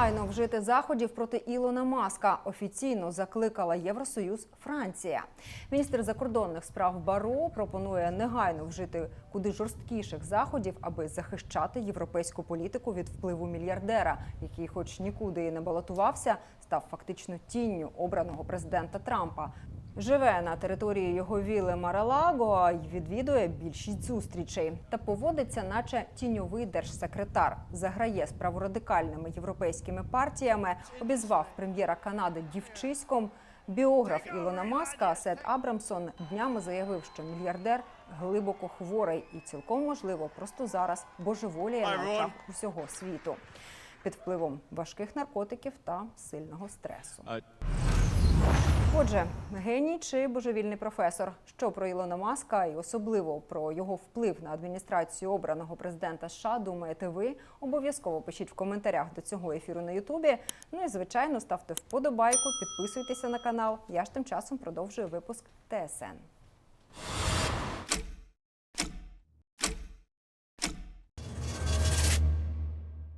Негайно вжити заходів проти Ілона Маска офіційно закликала Євросоюз Франція. Міністр закордонних справ Баро пропонує негайно вжити куди жорсткіших заходів, аби захищати європейську політику від впливу мільярдера, який, хоч нікуди і не балотувався, став фактично тінню обраного президента Трампа. Живе на території його віли Маралаго і відвідує більшість зустрічей та поводиться, наче тіньовий держсекретар. Заграє з праворадикальними європейськими партіями, обізвав прем'єра Канади дівчиськом. Біограф Ілона Маска Сет Абрамсон днями заявив, що мільярдер глибоко хворий і цілком можливо просто зараз божеволіє на очах усього світу під впливом важких наркотиків та сильного стресу. Отже, геній чи божевільний професор, що про Ілона Маска і особливо про його вплив на адміністрацію обраного президента США думаєте ви? Обов'язково пишіть в коментарях до цього ефіру на Ютубі. Ну і звичайно ставте вподобайку, підписуйтеся на канал. Я ж тим часом продовжую випуск ТСН.